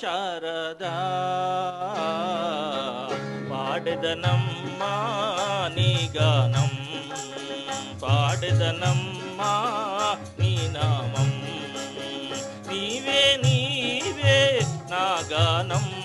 శారదా. పాడెదనమ్మా నీ గానం. పాడెదనమ్మా నీ నామం. నీవే నీవే నా గానం.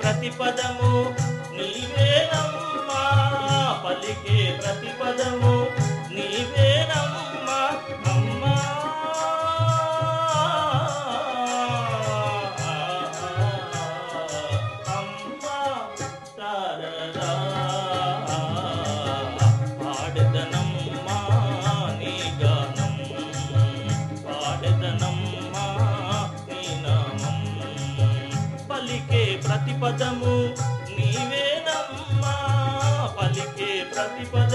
ప్రతిపదము పదము నీవే నమ్మా పలికే ప్రతిపద